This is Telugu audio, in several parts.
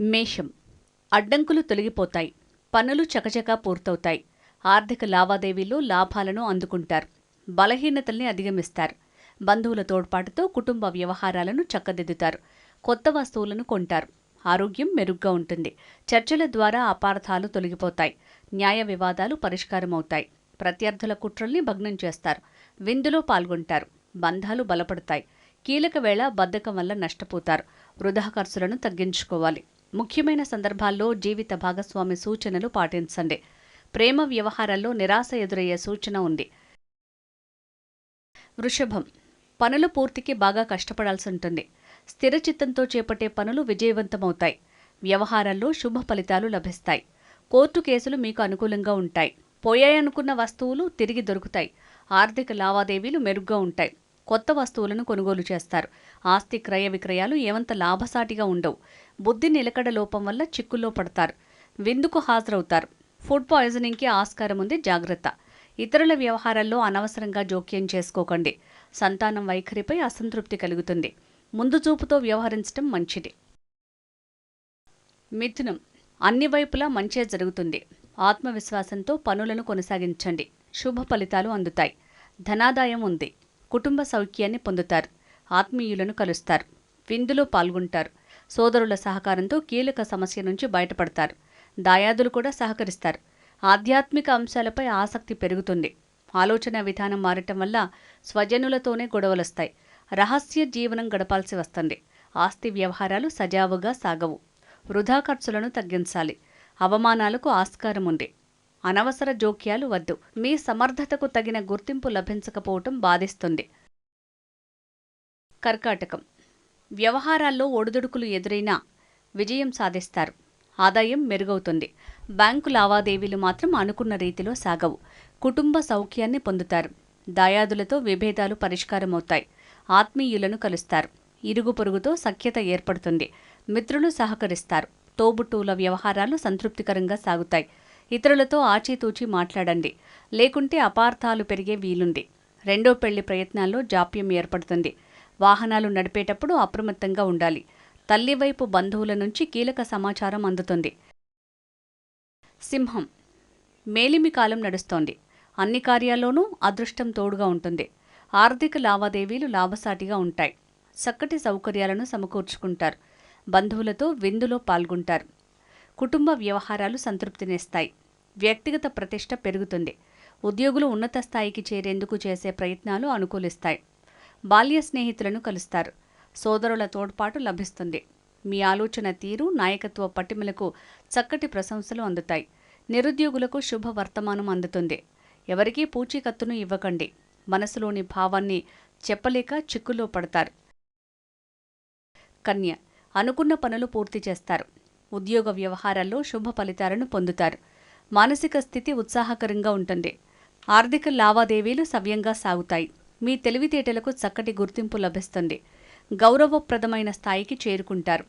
మేషం. అడ్డంకులు తొలగిపోతాయి. పనులు చకచకా పూర్తవుతాయి. ఆర్థిక లావాదేవీలు లాభాలను అందుకుంటారు. బలహీనతల్ని అధిగమిస్తారు. బంధువుల తోడ్పాటుతో కుటుంబ వ్యవహారాలను చక్కదిద్దుతారు. కొత్త వస్తువులను కొంటారు. ఆరోగ్యం మెరుగ్గా ఉంటుంది. చర్చల ద్వారా అపార్థాలు తొలగిపోతాయి. న్యాయ వివాదాలు పరిష్కారమవుతాయి. ప్రత్యర్థుల కుట్రల్ని భగ్నం చేస్తారు. విందులో పాల్గొంటారు. బంధాలు బలపడతాయి. కీలక వేళ బద్ధకం వల్ల నష్టపోతారు. వృధా ఖర్చులను తగ్గించుకోవాలి. ముఖ్యమైన సందర్భాల్లో జీవిత భాగస్వామి సూచనలు పాటించండి. ప్రేమ వ్యవహారాల్లో నిరాశ ఎదురయ్యే సూచన ఉంది. వృషభం పనులు పూర్తికి బాగా కష్టపడాల్సి ఉంటుంది. స్థిర చిత్తంతో చేపట్టే పనులు విజయవంతమవుతాయి. వ్యవహారాల్లో శుభ ఫలితాలు లభిస్తాయి. కోర్టు కేసులు మీకు అనుకూలంగా ఉంటాయి. పోయాయనుకున్న వస్తువులు తిరిగి దొరుకుతాయి. ఆర్థిక లావాదేవీలు మెరుగ్గా ఉంటాయి. కొత్త వస్తువులను కొనుగోలు చేస్తారు. ఆస్తి క్రయ విక్రయాలు ఏమంత లాభసాటిగా ఉండవు. బుద్ధి నిలకడ లోపం వల్ల చిక్కుల్లో పడతారు. విందుకు హాజరవుతారు. ఫుడ్ పాయిజనింగ్కి ఆస్కారం ఉంది. జాగ్రత్త. ఇతరుల వ్యవహారాల్లో అనవసరంగా జోక్యం చేసుకోకండి. సంతానం వైఖరిపై అసంతృప్తి కలుగుతుంది. ముందు చూపుతో వ్యవహరించడం మంచిది. మిథునం. అన్ని వైపులా మంచే జరుగుతుంది. ఆత్మవిశ్వాసంతో పనులను కొనసాగించండి. శుభ ఫలితాలు అందుతాయి. ధనాదాయం ఉంది. కుటుంబ సౌఖ్యాన్ని పొందుతారు. ఆత్మీయులను కలుస్తారు. విందులో పాల్గొంటారు. సోదరుల సహకారంతో కీలక సమస్య నుంచి బయటపడతారు. దాయాదులు కూడా సహకరిస్తారు. ఆధ్యాత్మిక అంశాలపై ఆసక్తి పెరుగుతుంది. ఆలోచన విధానం మారటం వల్ల స్వజనులతోనే గొడవలొస్తాయి రహస్య జీవనం గడపాల్సి వస్తుంది. ఆస్తి వ్యవహారాలు సజావుగా సాగవు. వృధా ఖర్చులను తగ్గించాలి. అవమానాలకు ఆస్కారం ఉంది. అనవసర జోక్యాలు వద్దు. మీ సమర్థతకు తగిన గుర్తింపు లభించకపోవటం బాధిస్తుంది. కర్కాటకం. వ్యవహారాల్లో ఒడిదుడుకులు ఎదురైనా విజయం సాధిస్తారు. ఆదాయం మెరుగవుతుంది. బ్యాంకు లావాదేవీలు మాత్రం అనుకున్న రీతిలో సాగవు. కుటుంబ సౌఖ్యాన్ని పొందుతారు. దాయాదులతో విభేదాలు పరిష్కారమవుతాయి. ఆత్మీయులను కలుస్తారు. ఇరుగు పొరుగుతో సఖ్యత ఏర్పడుతుంది. మిత్రులు సహకరిస్తారు. తోబుట్టువుల వ్యవహారాలు సంతృప్తికరంగా సాగుతాయి. ఇతరులతో ఆచితూచి మాట్లాడండి. లేకుంటే అపార్థాలు పెరిగే వీలుంది. రెండో పెళ్ళి ప్రయత్నాల్లో జాప్యం ఏర్పడుతుంది. వాహనాలు నడిపేటప్పుడు అప్రమత్తంగా ఉండాలి. తల్లివైపు బంధువుల నుంచి కీలక సమాచారం అందుతుంది. సింహం. మేలిమి కాలం నడుస్తోంది. అన్ని కార్యాల్లోనూ అదృష్టం తోడుగా ఉంటుంది. ఆర్థిక లావాదేవీలు లాభసాటిగా ఉంటాయి. చక్కటి సౌకర్యాలను సమకూర్చుకుంటారు. బంధువులతో విందులో పాల్గొంటారు. కుటుంబ వ్యవహారాలు సంతృప్తినిస్తాయి వ్యక్తిగత ప్రతిష్ట పెరుగుతుంది. ఉద్యోగులు ఉన్నత స్థాయికి చేరేందుకు చేసే ప్రయత్నాలు అనుకూలిస్తాయి. బాల్య స్నేహితులను కలుస్తారు. సోదరుల తోడ్పాటు లభిస్తుంది. మీ ఆలోచన తీరు నాయకత్వ పట్టిమలకు చక్కటి ప్రశంసలు అందుతాయి. నిరుద్యోగులకు శుభ వర్తమానం అందుతుంది. ఎవరికీ పూచీకత్తును ఇవ్వకండి. మనసులోని భావాన్ని చెప్పలేక చిక్కులో పడతారు. కన్య అనుకున్న పనులు పూర్తి చేస్తారు. ఉద్యోగ వ్యవహారాల్లో శుభ ఫలితాలను పొందుతారు. మానసిక స్థితి ఉత్సాహకరంగా ఉంటుంది. ఆర్థిక లావాదేవీలు సవ్యంగా సాగుతాయి. మీ తెలివితేటలకు చక్కటి గుర్తింపు లభిస్తుంది. గౌరవప్రదమైన స్థాయికి చేరుకుంటారు.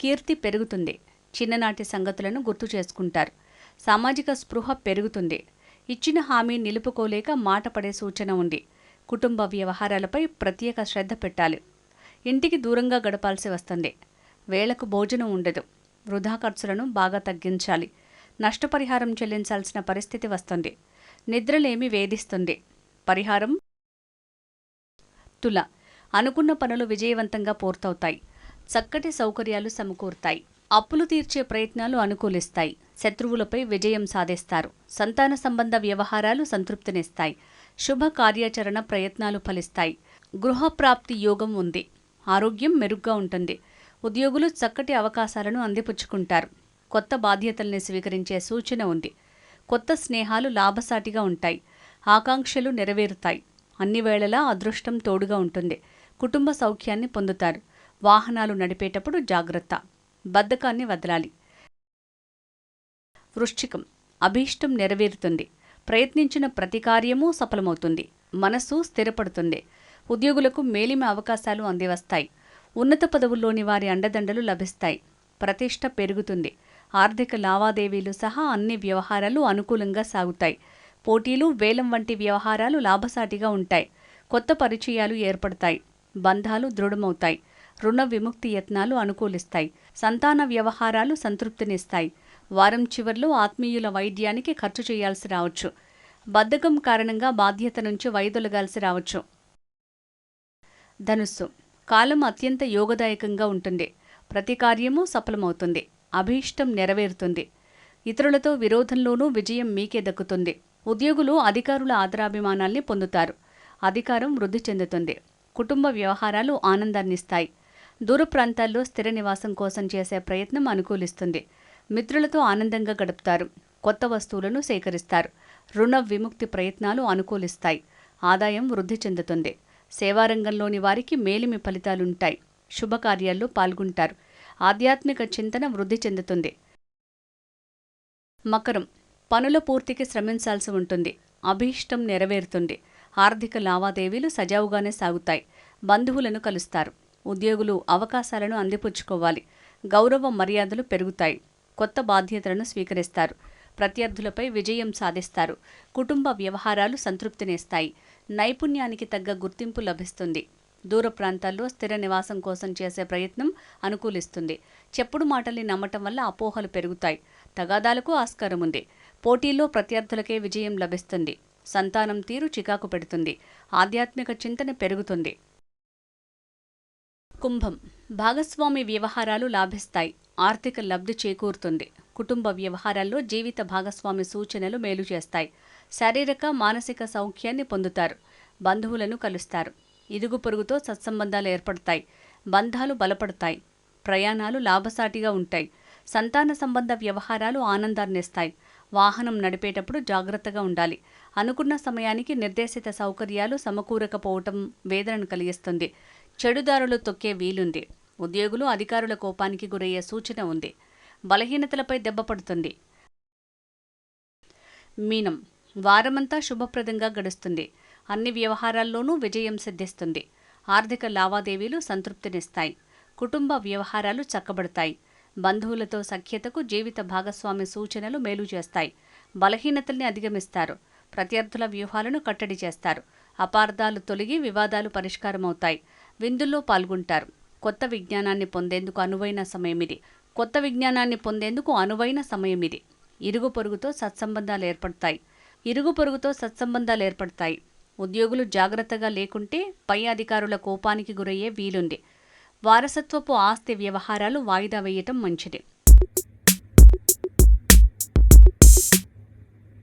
కీర్తి పెరుగుతుంది. చిన్ననాటి సంగతులను గుర్తు చేసుకుంటారు. సామాజిక స్పృహ పెరుగుతుంది. ఇచ్చిన హామీ నిలుపుకోలేక మాట పడే సూచన ఉంది. కుటుంబ వ్యవహారాలపై ప్రత్యేక శ్రద్ధ పెట్టాలి. ఇంటికి దూరంగా గడపాల్సి వస్తుంది. వేళకు భోజనం ఉండదు. వృధా ఖర్చులను బాగా తగ్గించాలి. నష్టపరిహారం చెల్లించాల్సిన పరిస్థితి వస్తుంది. నిద్రలేమి వేధిస్తుంది. పరిహారం తుల. అనుకున్న పనులు విజయవంతంగా పూర్తవుతాయి. చక్కటి సౌకర్యాలు సమకూరుతాయి. అప్పులు తీర్చే ప్రయత్నాలు అనుకూలిస్తాయి. శత్రువులపై విజయం సాధిస్తారు. సంతాన సంబంధ వ్యవహారాలు సంతృప్తినిస్తాయి. శుభ కార్యాచరణ ప్రయత్నాలు ఫలిస్తాయి. గృహప్రాప్తి యోగం ఉంది. ఆరోగ్యం మెరుగ్గా ఉంటుంది. ఉద్యోగులు చక్కటి అవకాశాలను అందిపుచ్చుకుంటారు. కొత్త బాధ్యతల్ని స్వీకరించే సూచన ఉంది. కొత్త స్నేహాలు లాభసాటిగా ఉంటాయి. ఆకాంక్షలు నెరవేరుతాయి. అన్ని వేళలా అదృష్టం తోడుగా ఉంటుంది. కుటుంబ సౌఖ్యాన్ని పొందుతారు. వాహనాలు నడిపేటప్పుడు జాగ్రత్త. బద్ధకాన్ని వదలాలి. వృశ్చికం. అభీష్టం నెరవేరుతుంది. ప్రయత్నించిన ప్రతి కార్యము సఫలమవుతుంది. మనస్సు స్థిరపడుతుంది. ఉద్యోగులకు మేలిమ అవకాశాలు అందివస్తాయి. ఉన్నత పదవుల్లోని వారి అండదండలు లభిస్తాయి. ప్రతిష్ట పెరుగుతుంది. ఆర్థిక లావాదేవీలు సహా అన్ని వ్యవహారాలు అనుకూలంగా సాగుతాయి. పోటీలు వేలం వంటి వ్యవహారాలు లాభసాటిగా ఉంటాయి. కొత్త పరిచయాలు ఏర్పడతాయి. బంధాలు దృఢమవుతాయి. రుణ విముక్తి యత్నాలు అనుకూలిస్తాయి. సంతాన వ్యవహారాలు సంతృప్తినిస్తాయి. వారం చివర్లో ఆత్మీయుల వైద్యానికి ఖర్చు చేయాల్సి రావచ్చు. బద్ధకం కారణంగా బాధ్యత నుంచి వైదొలగాల్సి రావచ్చు. ధనుస్సు. కాలం అత్యంత యోగదాయకంగా ఉంటుంది. ప్రతి కార్యము సఫలమవుతుంది. అభీష్టం నెరవేరుతుంది. ఇతరులతో విరోధంలోనూ విజయం మీకే దక్కుతుంది. ఉద్యోగులు అధికారుల ఆదరాభిమానాల్ని పొందుతారు. అధికారం వృద్ధి చెందుతుంది. కుటుంబ వ్యవహారాలు ఆనందాన్నిస్తాయి. దూర ప్రాంతాల్లో స్థిర నివాసం కోసం చేసే ప్రయత్నం అనుకూలిస్తుంది. మిత్రులతో ఆనందంగా గడుపుతారు. కొత్త వస్తువులను సేకరిస్తారు. రుణ విముక్తి ప్రయత్నాలు అనుకూలిస్తాయి. ఆదాయం వృద్ధి చెందుతుంది. సేవారంగంలోని వారికి మేలిమి ఫలితాలుంటాయి. శుభకార్యాల్లో పాల్గొంటారు. ఆధ్యాత్మిక చింతన వృద్ధి చెందుతుంది. మకరం పనుల పూర్తికి శ్రమించాల్సి ఉంటుంది. అభీష్టం నెరవేరుతుంది. ఆర్థిక లావాదేవీలు సజావుగానే సాగుతాయి. బంధువులను కలుస్తారు. ఉద్యోగులు అవకాశాలను అందిపుచ్చుకోవాలి. గౌరవ మర్యాదలు పెరుగుతాయి. కొత్త బాధ్యతలను స్వీకరిస్తారు. ప్రత్యర్థులపై విజయం సాధిస్తారు. కుటుంబ వ్యవహారాలు సంతృప్తినిస్తాయి. నైపుణ్యానికి తగ్గ గుర్తింపు లభిస్తుంది. దూర ప్రాంతాల్లో స్థిర నివాసం కోసం చేసే ప్రయత్నం అనుకూలిస్తుంది. చెప్పుడు మాటల్ని నమ్మటం వల్ల అపోహలు పెరుగుతాయి. తగాదాలకు ఆస్కారం ఉంది. పోటీల్లో ప్రత్యర్థులకే విజయం లభిస్తుంది. సంతానం తీరు చికాకు పెడుతుంది. ఆధ్యాత్మిక చింతన పెరుగుతుంది. కుంభం. భాగస్వామి వ్యవహారాలు లాభిస్తాయి. ఆర్థిక లబ్ధి చేకూరుతుంది. కుటుంబ వ్యవహారాల్లో జీవిత భాగస్వామి సూచనలు మేలు చేస్తాయి. శారీరక మానసిక సౌఖ్యాన్ని పొందుతారు. బంధువులను కలుస్తారు. ఇరుగు పొరుగుతో సత్సంబంధాలు ఏర్పడతాయి. బంధాలు బలపడతాయి. ప్రయాణాలు లాభసాటిగా ఉంటాయి. సంతాన సంబంధ వ్యవహారాలు ఆనందాన్నిస్తాయి వాహనం నడిపేటప్పుడు జాగ్రత్తగా ఉండాలి. అనుకున్న సమయానికి నిర్దేశిత సౌకర్యాలు సమకూరకపోవటం వేదనను కలిగిస్తుంది. చెడుదారులు తొక్కే వీలుంది. ఉద్యోగులు అధికారుల కోపానికి గురయ్యే సూచన ఉంది. బలహీనతలపై దెబ్బపడుతుంది మీనం. వారమంతా శుభప్రదంగా గడుస్తుంది. అన్ని వ్యవహారాల్లోనూ విజయం సిద్ధిస్తుంది. ఆర్థిక లావాదేవీలు సంతృప్తినిస్తాయి. కుటుంబ వ్యవహారాలు చక్కబడతాయి. బంధువులతో సఖ్యతకు జీవిత భాగస్వామి సూచనలు మేలు చేస్తాయి. బలహీనతల్ని అధిగమిస్తారు. ప్రత్యర్థుల వ్యూహాలను కట్టడి చేస్తారు. అపార్థాలు తొలగి వివాదాలు పరిష్కారమవుతాయి. విందుల్లో పాల్గొంటారు. కొత్త విజ్ఞానాన్ని పొందేందుకు అనువైన సమయం ఇది కొత్త విజ్ఞానాన్ని పొందేందుకు అనువైన సమయం ఇది ఇరుగు పొరుగుతో సత్సంబంధాలు ఏర్పడతాయి. ఇరుగు పొరుగుతో సత్సంబంధాలు ఏర్పడతాయి. ఉద్యోగులు జాగ్రత్తగా లేకుంటే పై అధికారుల కోపానికి గురయ్యే వీలుంది. వారసత్వపు ఆస్తి వ్యవహారాలు వాయిదా వేయటం మంచిది.